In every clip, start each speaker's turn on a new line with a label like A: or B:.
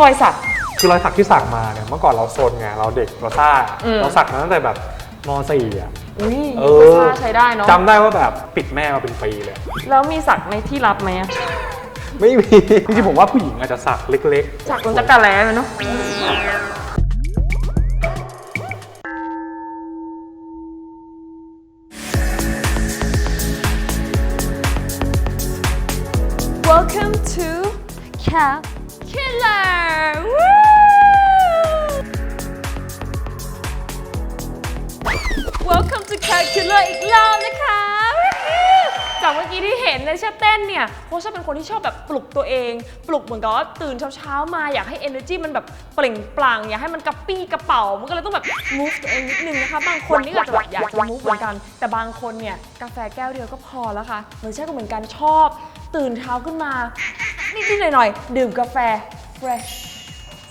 A: รอยสัก
B: คือรอยสักที่สักมาเนี่ยเมื่อก่อนเราโซนไงเราเด็กเราซ่า
A: อืม
B: เราสักมาตั้งแต่แบบม .4 อะ
A: อุ้ย
B: เอ
A: ก็
B: อ
A: ซ่าใช้ได้เนาะ
B: จำได้ว่าแบบปิดแม่มาเป็นปีเลย
A: แล้วมีสักในที่รับไหมอะ
B: ไม่มี จริงๆผมว่าผู้หญิงอาจจะสักเล็ก
A: สักตรงจักรแล้เนาะ Welcome to Cat Killer อีกรอบนะคะ จากเมื่อกี้ที่เห็นในเชฟเต้นเนี่ยโค้ชเป็นคนที่ชอบแบบปลุกตัวเอง ปลุกเหมือนกับว่าตื่นเช้าๆมาอยากให้ energy มันแบบเปล่งปลั่งอยากให้มันกระปี้กระเป๋า มันก็เลยต้องแบบ move ตัวเองนิดนึงนะคะ บางคนนี่ก็อาจจะแบบอยากจะ move เหมือนกัน แต่บางคนเนี่ยกาแฟแก้วเดียวก็พอแล้วค่ะเหมือนเช่ก็เหมือนกันชอบ ตื่นเช้าขึ้นมานิดๆหน่อยๆดื่มกาแฟ fresh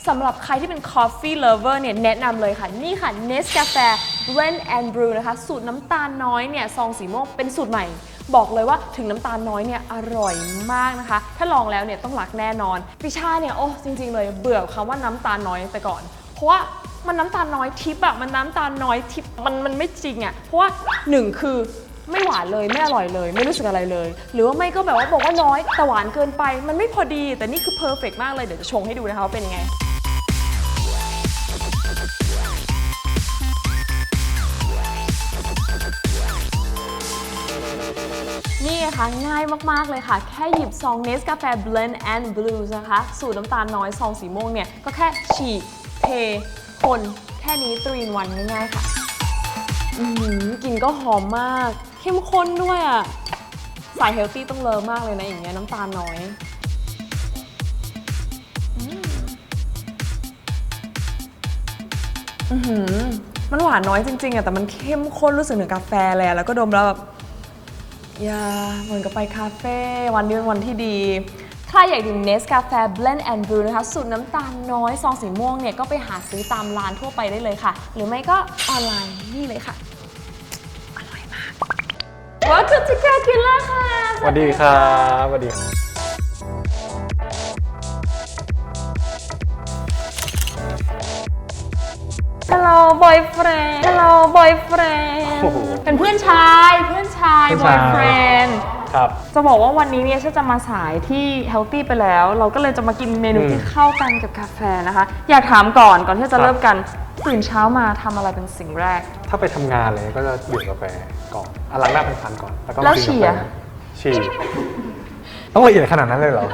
A: สำหรับใครที่เป็น coffee lover เนี่ยแนะนำเลยค่ะ นี่ค่ะ Nescafe Blend and Brew นะคะ สูตรน้ำตาลน้อยเนี่ยซองสีม่วงเป็นสูตรใหม่ บอกเลยว่าถึงน้ำตาลน้อยเนี่ยอร่อยมากนะคะ ถ้าลองแล้วเนี่ยต้องรักแน่นอนปิชาเนี่ยโอ้จริง ๆ เลยเบื่อคำว่าน้ำตาลน้อยไปก่อน เพราะว่ามันน้ำตาลน้อยทิปอะมันน้ำตาลน้อยทิปมันมันไม่จริงอะเพราะว่าหนึ่งคือไม่หวานเลยไม่อร่อยเลย ไม่รู้สึกอะไรเลย หรือว่าไม่ก็แบบว่าบอกว่าน้อยแต่หวานเกินไป มันไม่พอดีแต่นี่คือเพอร์เฟกมากเลย เดี๋ยวจะชงให้ดูนะคะว่าเป็นยังไง คะง่ายมากๆเลยค่ะ แค่หยิบซองเนสกาแฟ Blend and Blues นะคะ สูตรน้ำตาลน้อยซองสีม่วงเนี่ย ก็แค่ฉีกเทคนแค่นี้3 in 1ง่ายๆค่ะ อือกลิ่นก็หอมมาก เข้มข้นด้วยอะสายเฮลตี้ต้องเลิฟมากเลยนะ อย่างเงี้ยน้ำตาลน้อยอืมอื้อหือมันหวานน้อยจริงๆอะแต่มันเข้มข้นรู้สึกถึงกาแฟเลยแล้วก็ดมแล้วแบบ ยาเหมือนกับไปคาเฟ่วันนี้เป็นวันที่ดีใครอยากดื่มเนสกาแฟ Blend and Brew นะคะสูตรน้ำตาลน้อยซองสีม่วงเนี่ยก็ไปหาซื้อตามร้านทั่วไปได้เลยค่ะ หรือไม่ก็ออนไลน์นี่เลยค่ะ อร่อยมาก Welcome to Cat Killer ค่ะ
B: ๆสวัสดีครับสวัสดีครับ
A: ฮัลโหลบอยเฟรนด์ฮัลโหลบอยเฟรนด์
B: โอ้โห
A: เป็นเพื่อนชายเพื่อน ชาย
B: เพื่อน
A: บอ
B: ชาย ย
A: เฟรนด์
B: ครับ
A: จะบอกว่าวันนี้เนี่ยฉันจะมาสายที่เฮลตี้ไปแล้ว เราก็เลยจะมากินเมนู
B: อืม
A: ที่เข้ากันกับกาแฟนะคะ อยากถามก่อนก่อนที่จะ
B: ครับ
A: เริ่มกันตื่นเช้ามาทำอะไรเป็นสิ่งแรก
B: ถ้าไปทำงานอะไรก็จะดื่มกาแฟก่อนอะล้างหน้าเป็นฟันก่อน แล้วก็
A: แล้ว
B: กิน
A: ฉี่
B: กา
A: อะ
B: แฟฉี่ ต้องละเอียดขนาดนั้นเลยเหรอ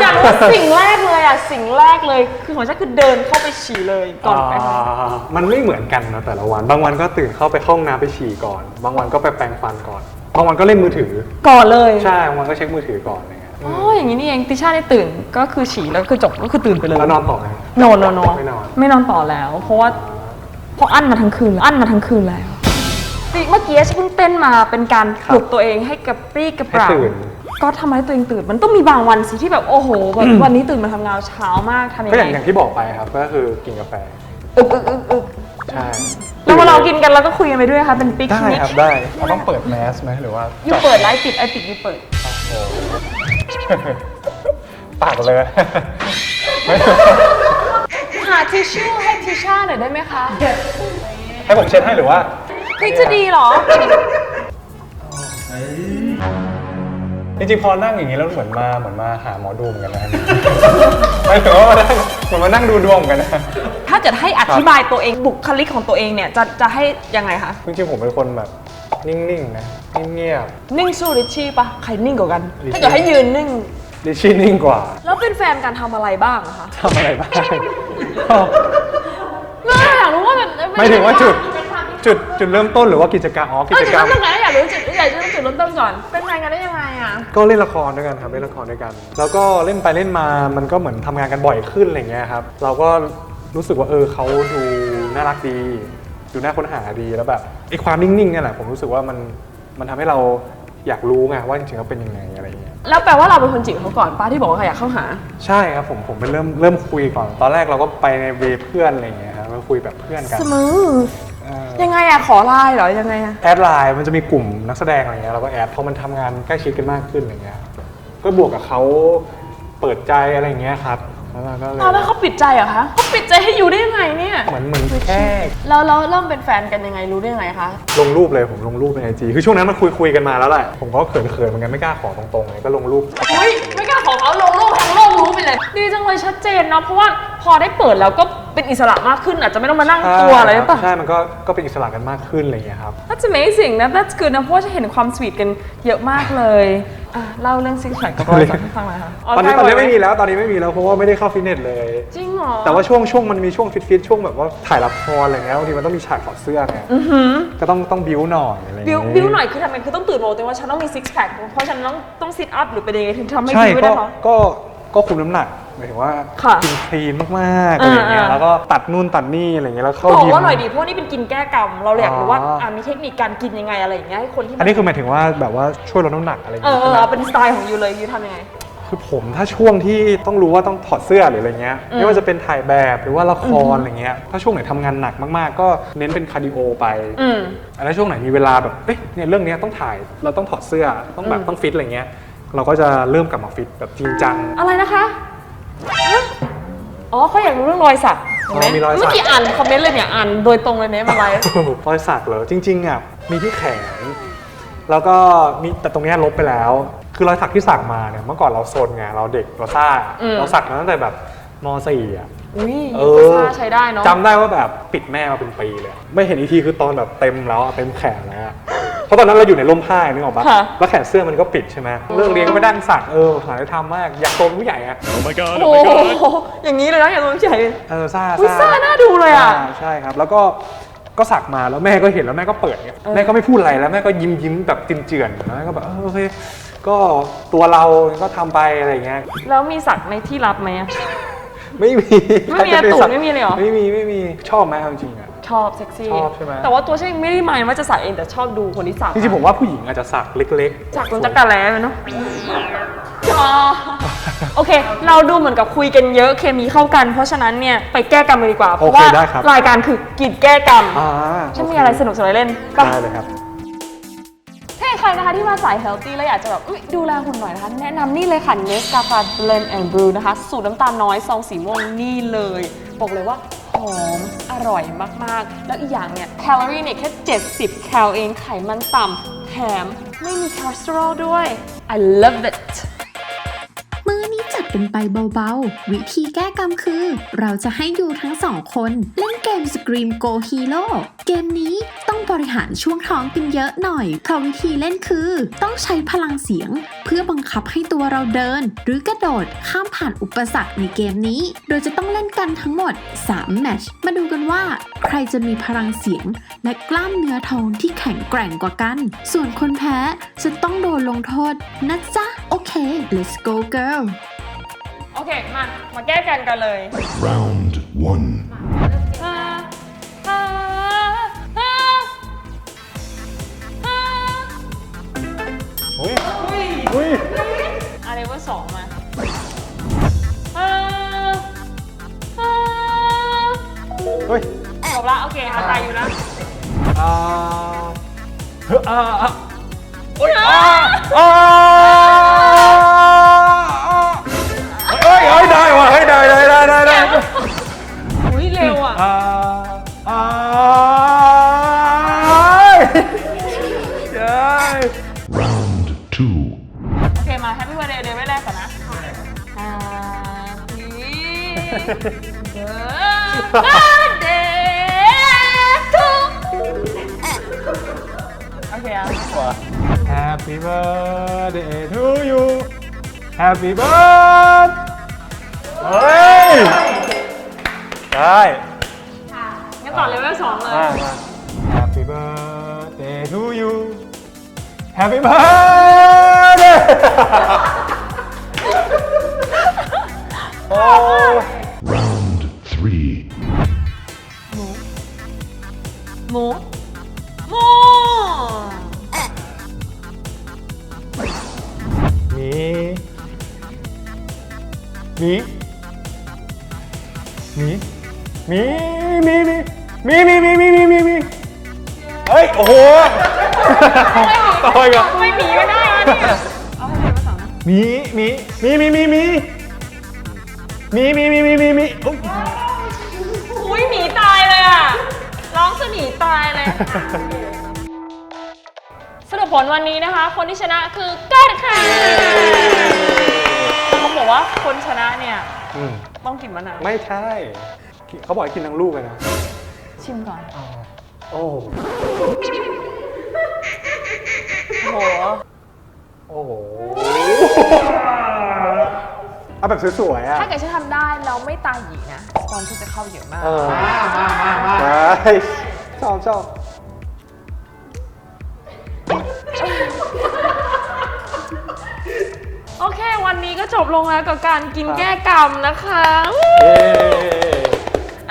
A: อยากรู้ว่าสิ่งแรกเลยอะสิ่งแรกเลยคือของฉันคือเดินเข้าไปฉี่เลยก่อนไปทำงาน
B: อ่ามันไม่เหมือนกันนะแต่ละวัน บางวันก็ตื่นเข้าไปห้องน้ำไปฉี่ก่อน บางวันก็ไปแปรงฟันก่อน บางวันก็เล่นมือถือ
A: ก่อนเลย
B: ใช่ บางวันก็เช็คมือถือก่อนอะไรเงี้ย
A: อ๋ออย่างนี้นี่เองติช่าได้ตื่นก็คือฉี่แล้วคือจบก็คือตื่นไปเลย
B: แล้วนอนต่อไหม
A: นอนแล้วเนาะ
B: ไม่นอน
A: ไม่นอนต่อแล้ว เพราะว่าเพราะอั้นมาทั้งคืนแล้วอั้นมาทั้งคืนแล้ว จริงเมื่อกี้ฉันเพิ่งเต้นมาเป็นการปลุกตัวเองให้กระปรี้กระเป
B: ให้
A: ร่า
B: ตื่น
A: ก็ทำให้ตัวเองตื่น มันต้องมีบางวันสิที่แบบโอ้โหแบบวันนี้ตื่นมาทำงานเช้ามากทำยัง
B: ก็อย่างอ
A: ไง
B: ย่างที่บอกไปครับ ก็คือกินกาแฟ
A: อึกอึกอึกอึก
B: ใช่
A: แล้วพอเรากินกันเราก็คุยกันไปด้วยค่ะเป็นปิก
B: ได้
A: นิก
B: ครับได้เราต้องเปิดแมสไหมหรือว่า
A: ยูเปิดไลฟ์ปิดไอปิดยูเปิด
B: โอ้โหปากเลยไม่
A: หาทิชชู่ให้ทิชาหน่อยได้ไหมคะ
B: ให้ผมเช็ดให้หรือว่า
A: เฮ้ยจะดีเหรอ
B: จริงๆพอนั่งอย่างนี้แล้วเหมือนมาเหมือนมาหาหมอดูเหมือนกันนะไม่ถึงว่ามานั่งเหมือนมานั่งดูดวงเหมือนกันนะ
A: ถ้าจะให้อธิบายตัวเองบุคลิกของตัวเองเนี่ย จะจะให้ยังไงคะ
B: จริงๆผมเป็นคนแบบนิ่งๆนะเงียบ
A: นิ่งสู้ริชชี่ปะใครนิ่งกว่ากัน
B: ริชชี่
A: ถ้าเกิดให้ยืนนิ่ง
B: ๆดิชี่นิ่งกว่า
A: แล้วเป็นแฟนกันทำอะไรบ้างอะคะ
B: ทำอะไรบ้าง
A: ก็อยากรู้ว่าแบบ
B: ไม่ถึงว่าจุด จุดจุดเริ่มต้นหรือว่ากิจกรรมอ๋อกิ
A: เออ
B: จ
A: จุด
B: กรร
A: เริ่
B: ม
A: มต้นกันอยากรู้จุดอยากรู้จุดเริ่มต้นก่อน เป็นแฟนกันได้ยังไงอะ
B: ก็เล่นละครด้วยกันครับเล่นละครด้วยกัน แล้วก็เล่นไปเล่นมามันก็เหมือนทำงานกันบ่อยขึ้นอะไรเงี้ยครับเราก็รู้สึกว่าเออเขาดูน่ารักดี ดูน่าค้นหาดีแล้วแบบไอ้ความนิ่งๆเนี่ยแหละผมรู้สึกว่ามันมันทำให้เราอยากรู้ไงว่าจริงๆเขาเป็นยังไงอะไรเงี้ย
A: แล้วแปลว่าเราเป็นคนจีบเขาก่อนป้าที่บอกว่าอยากเข้าหา
B: ใช่ครับผมผมเป็นเริ่มเริ่มคุยก่อน ตอนแรกเราก็ไปในเวย์เพื่อนอะไรเงี้ยครับก็คุยแบบเพื่อนกัน
A: สมูท
B: เออ
A: ยังไงอะขอไลน์เหรอยังไงอะ
B: แอดไลน์มันจะมีกลุ่มนักแสดงอะไรเงี้ยเราก็แอดพอมันทำงานใกล้ชิดกันมากขึ้นอะไรเงี้ยก็บวกกับเขาเปิดใจอะไรเงี้ยครับแล้วเราก็เลย
A: ตอนแรกเขาปิดใจเหรอคะเขาปิดใจให้อยู่ได้ยังไงเนี่ย
B: เหมือนเหมือนแค่
A: แล้วเราเริ่มเป็นแฟนกันยังไงรู้ได้ยังไงคะ
B: ลงรูปเลยผมลงรูปในไอจีคือช่วงนั้นมันคุยคุยๆกันมาแล้วแหละผมก็เขินๆเหมือนกันไม่กล้าขอตรงๆเลยก็ลงรูป
A: อุ้ยไม่กล้าขอเขาลงโลกทั้งโลกรู้ไปเลย ดีจังเลยชัดเจนเนาะเพราะว่าพอได้เปิดแล้วก็ เป็นอิสระมากขึ้นอาจจะไม่ต้องมานั่งตัวอะไรหรือเปล่า
B: ใช่ มันก็ก็เป็นอิสระกันมากขึ้นอะไรอย่างเงี้ยครับ
A: That's amazing นะ That's good นะเพราะว่าจะเห็นความสวีทกันเยอะมากเลยอะเล่าเรื่องซิกแพคกับรอยสักให้ฟังหน่อยค่ะ
B: ตอนนี้ตอนนี้ไม่มีแล้วตอนนี้ไม่มีแล้วเพราะว่าไม่ได้เข้าฟิตเนสเลย
A: จริงเหรอ
B: แต่ว่าช่วงช่วงมันมีช่วงฟิตฟิตๆช่วงแบบว่าถ่ายละครอะไรเงี้ยบางทีมันต้องมีฉากถอดเสื้อไงก็ต้องต้องบิ้วหน่อยอะไร
A: บิว
B: เงี้
A: บิวหน่อยคือทำไมคือต้องตื่นโมงแต่ว่าฉันต้องมีซิกแพคเพราะฉันต้องต้องซิทอัพหรือเป็นยังไงถึงทำให้
B: ใช่
A: บิว
B: ก็
A: ได้คะ
B: ก็ก็คุมน้ำหนัก หมายถึงว่า
A: ค่ะ
B: กินคลีนมากๆอะไรเงี้ย
A: อ่าๆ
B: แล้วก็ตัดนู่นตัดนี่อะไรเงี้ยแล้วเข้า
A: บอก
B: ยิม
A: ว่าหน่อยดีเพราะว่านี่เป็นกินแก้กรรม เราเลยอยากรู้ว่า
B: อ๋ออะ
A: มีเทคนิคการกินยังไงอะไรอย่างเงี้ยให้คนที่
B: อันนี้คือหมายถึงว่าแบบว่าช่วยลดน้ำหนักอะไรอย่าง
A: เออ
B: เงี้ย
A: เอ
B: ใช่ไหม
A: อเป็นสไตล์ของยูเลยยูทำยังไง
B: คือผมถ้าช่วงที่ต้องรู้ว่าต้องถอดเสื้อหรืออะไรเงี้ยไม่ว่าจะเป็นถ่ายแบบหรือว่าละครอะไรเงี้ยถ้าช่วงไหนทำงานหนักมากๆ ก็เน้นเป็นคาร์ดิโอไป
A: อืม
B: อันนั้นช่วงไหนมีเวลาแบบเอ้ยเนี่ยเรื่องเนี้ยต้องถ่ายเราต้องถอดเสื้อต้องแบบต้องฟิตอะไรเงี้ยเราก็จะเริ่มกลับมาฟิตแบบจริงจัง
A: อะไรนะคะฮะ อ๋อเขาอยากรู้เรื่องรอยสักเห็นไหม
B: อ๋อมีรอยสัก
A: เมื่อกี้อ่านคอมเมนต์เลยเนี่ยอ่านโดยตรงเลยเนี่ยมาไลฟ์
B: รอยสักเหรอจริงๆอะมีที่แขน แล้วก็มีแต่ตรงเนี้ยลบไปแล้ว คือรอยสักที่สักมาเนี่ยเมื่อก่อนเราโซนไงเราเด็กเราซ่า
A: อืม
B: เราสักมาตั้งแต่แบบม .4 อะ
A: อุ้ย
B: เอ
A: ก็
B: อ
A: ซ่าใช้ได้เนาะ
B: จำได้ว่าแบบปิดแม่มาเป็นปีเลย ไม่เห็นอีกทีคือตอนแบบเต็มแล้วอะเต็มแขนแล้วอะเพ ราะตอนนั้นเราอยู่ในร่มผ้านึกออกปะ
A: ค่ะ
B: แล้วแขนเสื้อมันก็ปิดใช่ไหมเรื่องเรียนก็ไม่ได้สักเออหาได้ทำมากอยากโตเป็นผู้ใหญ่อะ
C: Oh my god,
A: โอ้
C: oh my
A: โห
C: god.
A: อย่างนี้เลยนะอย่างตัวใหญ่
B: เออซ่า
A: อุ้ยซ่าน่าดูเลยอะา
B: ใช่ครับ แล้วก็ก็สักมาแล้วแม่ก็เห็นแล้วแม่ก็เปิดเนี่ยแม่ก็ไม่พูดอะไรแล้วแม่ก็ยิ้มยิ้มแบบจินเจือนๆแล้วแม่ก็แบบเออโอเคก็ตัวเราก็ทำไปอะไรอย่างเงี้ย
A: แล้วมีสักในที่รับไหมอะ
B: ไม่มี
A: ไม่มี
B: ใครจะป
A: อาตูด
B: สัก
A: ไม่มีเลยเหรอ
B: ไม่มีไม่มีชอบไหมเอาจริงๆอะ
A: ชอบเซ็กซี่
B: ชอบใช่ไหม
A: แต่ว่าตัวฉันไม่ได้หมายว่าจะสักเองแต่ชอบดูคนที่สัก
B: จริงๆผมว่าผู้หญิงอาจจะสักเล็กๆ
A: จากตรงจักรแล้เนาะอ๋อโอเค เราดูเหมือนกับคุยกันเยอะเคมีเข้ากัน เพราะฉะนั้นเนี่ยไปแก้กรรมกันดีกว่า เพ
B: โอ
A: ราะ
B: เค
A: ว่า
B: ได้ครับ
A: รายการคือกินแก้กรรม
B: อ่า
A: ฉันมีอะไรสนุกสนานเล่นไป
B: ได้เลยครับ
A: ถ้าใครนะคะที่มาสายเฮลตี้แล้วอยากจะแบบอุ๊ยดูแลหุ่นหน่อยนะคะ แนะนำนี่เลยค่ะ n e s c a f e Blend and Brew นะคะ สูตรน้ำตาลน้อยซองสีม่วงนี่เลย บอกเลยว่าห อม อร่อยมากๆ แล้วอีกอย่างเนี่ยแคลอรี่เนี่ยแค่ 70 แคลเองไขมันต่ำแถมไม่มีคอเลสเตอรอลด้วย I love it
D: กันไปเบาๆ วิธีแก้กรรมคือ เราจะให้ดูทั้งสองคน เล่นเกม Scream Go Hero เกมนี้ต้องบริหารช่วงท้องกันเยอะหน่อย เพราะวิธีเล่นคือต้องใช้พลังเสียง เพื่อบังคับให้ตัวเราเดิน หรือกระโดดข้ามผ่านอุปสรรคในเกมนี้ โดยจะต้องเล่นกันทั้งหมด 3 แมตช์มาดูกันว่า ใครจะมีพลังเสียง และกล้ามเนื้อท้องที่แข็งแกร่งกว่ากัน ส่วนคนแพ้จะต้องโดนลงโทษนะจ๊ะ โอเค let's go girl
A: โอเค มา มาแก้กันกันเลย
C: Round one.
A: อ่าอ่าอ่าอ่า
B: อุ้ยอุ้ย
A: อะไรว่าสองมาอ่าอ่า
B: เฮ้ย
A: จบละโอเคอาตายอยู่นะ
B: อ่าเฮ้ยอ่าอ่า
A: อุ้ยอ่า
B: อ่า
A: birthday to โอเคอะ
B: Happy birthday to you Happy birthday เฮ้ย ได้
A: งั้นต่อเลเวลสองเลย
B: มามา Happy birthday to you Happy birthday โอ้
C: Round three.
A: หมูหมู
B: มีมีมีมีมีมีมีมีมีมีมีมีมีเฮ้ย โอ้โหต่อยก่อน
A: ไม่หมีก็ได้นะเนี่ยเอาให้เลเวลสองนะ
B: มีมีมีมีมีมีมีมีมีมีมีมีอุ๊ย
A: ร้องซะหมีตายเลย สรุปผลวันนี้นะคะ คนที่ชนะคือกัดค่ะเขาบอกว่าคนชนะเนี่ย
B: อืม
A: ต้องกินมะนาว
B: ไม่ใช่ เขาบอกให้กินทั้งลูกเลยนะ
A: ชิมก่อน
B: โอ้
A: โอ้โห
B: โอ้โห เอาแบบสวยๆอะ
A: ถ้าเกิดฉันทำได้แล้วไม่ตายหยีนะตอนที่จะเข้าเยอะมาก
B: เออใช่ ชอบชอบ
A: โอเค วันนี้ก็จบลงแล้วกับการกินแก้กรรมนะคะ
B: เย้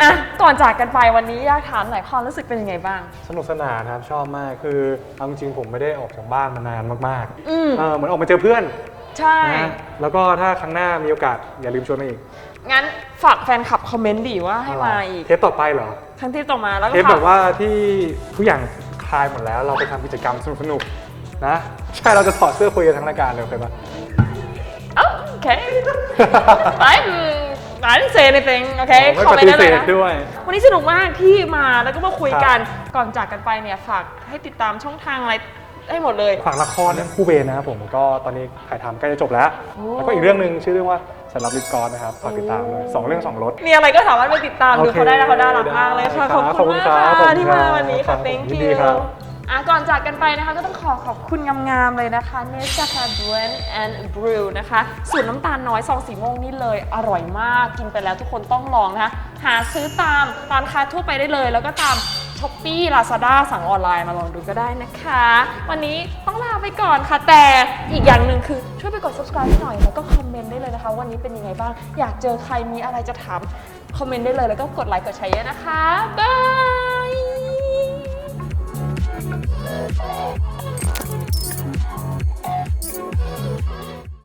A: อะก่อนจากกันไปวันนี้อยากถามหน่อยความรู้สึกเป็นยังไงบ้าง
B: สนุกสนานครับชอบมากคือเอาจริงๆผมไม่ได้ออกจากบ้านมานานมาก
A: อืม
B: ๆเออเหมือนออกมาเจอเพื่อน
A: ใช่
B: นะแล้วก็ถ้าครั้งหน้ามีโอกาสอย่าลืมชวนมาอีก
A: งั้นฝากแฟนคลับคอมเมนต์ดิว่าให้มาอีก
B: เทปต่อไปเหรอ
A: ครั้งที่ต่อมาแล้วก็
B: เทป
A: ฝาก
B: แบบว่าที่ทุกอย่างคลายหมดแล้ว เราไปทำกิจกรรมสนุกๆนะ ใช่เราจะถอดเสื้อคุยกันทั้งรายการเลยโอเคปะ
A: เอ้าโอเค I I didn't say anything โอเค
B: ไม่
A: คอม
B: ป
A: เมน
B: ฏิ
A: ต์ได้
B: เส
A: เลย
B: ธ
A: นะ
B: ด้วย
A: วันนี้สนุกมากที่มาแล้วก็มาคุยกัน
B: ครั
A: ก่อนจากกันไปเนี่ยฝากให้ติดตามช่องทางอะไรให้หมดเลย
B: ฝากละครเรื่องคู่เวรนะครับผมก็ตอนนี้ถ่ายทำใกล้จะจบแล้ว
A: โอ้
B: แล้วก็อีกเรื่องหนึ่งชื่อเรื่องว่า ฉันรับลิกรนะครับฝากติดตามเลยสองเรื่องสองรส
A: มีอะไรก็สามารถไปติดตามดู
B: โอเค
A: เขาได้นะเขาน่ารักมากเลยค่ะ
B: ได้
A: ขอบ
B: ครับ
A: คุณมาก
B: ขอบคุณครับ
A: ค่ะ
B: ขอบคุณ
A: ที่มาวันนี้
B: ครั
A: ค่ะ
B: บ
A: thank
B: ยิน
A: you
B: ดีครับ
A: อะก่อนจากกันไปนะคะก็ต้องขอขอบคุณงามๆเลยนะคะเนสกาแฟบรนด์แอนด์บรูนะคะสูตรน้ำตาลน้อยซองสีม่วงนี่เลย อร่อยมากกินไปแล้วทุกคนต้องลองนะคะหาซื้อตามร้านค้าทั่วไปได้เลย แล้วก็ตาม ช้อปปี้ลาซาด้าสั่งออนไลน์มาลองดูก็ได้นะคะ วันนี้ต้องลาไปก่อนค่ะ แต่อีกอย่างหนึ่งคือช่วยไปกด subscribe ให้หน่อย แล้วก็คอมเมนต์ได้เลยนะคะ วันนี้เป็นยังไงบ้าง อยากเจอใครมีอะไรจะถาม คอมเมนต์ได้เลยแล้วก็กดไลค์กดแชร์นะคะบาย